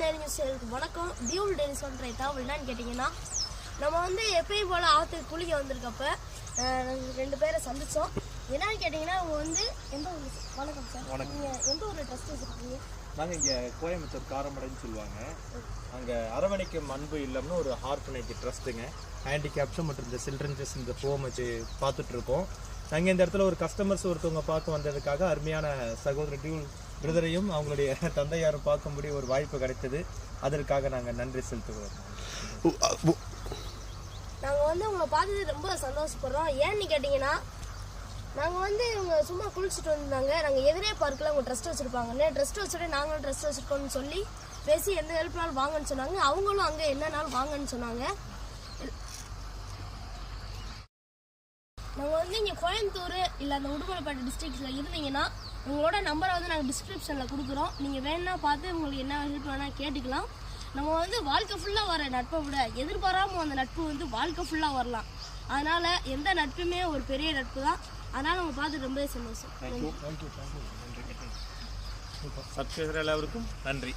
Dual news சேனலுக்கு வணக்கம். டியூல் டெய்லி சொல்கிற தகவல் என்னன்னு கேட்டிங்கன்னா நம்ம வந்து எப்பயும் போல் ஆற்றுக்கு குளிக்க வந்திருக்கப்ப ரெண்டு பேரை சந்தித்தோம் என்னன்னு கேட்டிங்கன்னா அவங்க வந்து எந்த ஊர்? வணக்கம் சார். நீங்கள் எந்த ஊரில் ட்ரெஸ் வச்சுருக்கீங்க? நாங்கள் இங்கே கோயம்புத்தூர் காரமடைன்னு சொல்லுவாங்க. அங்கே அரவணைக்கும் அன்பு இல்லம்னு ஒரு ஹார்பனேஜ் ட்ரஸ்ட்டுங்க ஹேண்டிகேப்ஸும் மற்றும் இந்த சில்ட்ரன்ஸ் இந்த ஹோம் வச்சு பார்த்துட்டு இருக்கோம். நாங்கள் இந்த இடத்துல ஒரு கஸ்டமர்ஸ் ஒருத்தவங்க பார்க்க வந்ததுக்காக அருமையான சகோதர டியூல் பிரதரையும் அவங்களுடைய தந்தையாரும் பார்க்கும்படி ஒரு வாய்ப்பு கிடைத்தது. அதற்காக நாங்கள் நன்றி செலுத்துகிறோம். நாங்கள் வந்து உங்களை பார்த்தது ரொம்ப சந்தோஷப்படுறோம். ஏன்னு கேட்டிங்கன்னா நாங்கள் வந்து இவங்க சும்மா குளிச்சுட்டு வந்தாங்க. நாங்கள் எதிரே பார்க்கில் அவங்க ட்ரெஸ்ட் வச்சுருப்பாங்கன்னு. ட்ரெஸ்ட் வச்சுட்டு நாங்களும் ட்ரெஸ் வச்சுருக்கோம்னு சொல்லி பேசி எந்த ஹெல்ப்னாலும் வாங்கன்னு சொன்னாங்க. அவங்களும் அங்கே என்னன்னாலும் வாங்கன்னு சொன்னாங்க. நாங்கள் வந்து இங்கே கோயம்புத்தூர் இல்லை அந்த உடுமலைப்பேட்டை டிஸ்ட்ரிக்ஸில் இருந்தீங்கன்னா உங்களோட நம்பரை வந்து நாங்கள் டிஸ்கிரிப்ஷனில் கொடுக்குறோம். நீங்கள் வேணா பார்த்து உங்களுக்கு என்ன ஹெல்ப் வேணால் கேட்டுக்கலாம். நம்ம வந்து வாழ்க்கை ஃபுல்லாக வர நட்பை விட எதிர்பாராமல் அந்த நட்பு வந்து வாழ்க்கை ஃபுல்லாக வரலாம். அதனால் எந்த நட்புமே ஒரு பெரிய நட்பு தான். அதனால் நம்ம பார்த்து ரொம்பவே சந்தோஷம். சப்ஸ்கிரைபர் எல்லாருக்கும் நன்றி.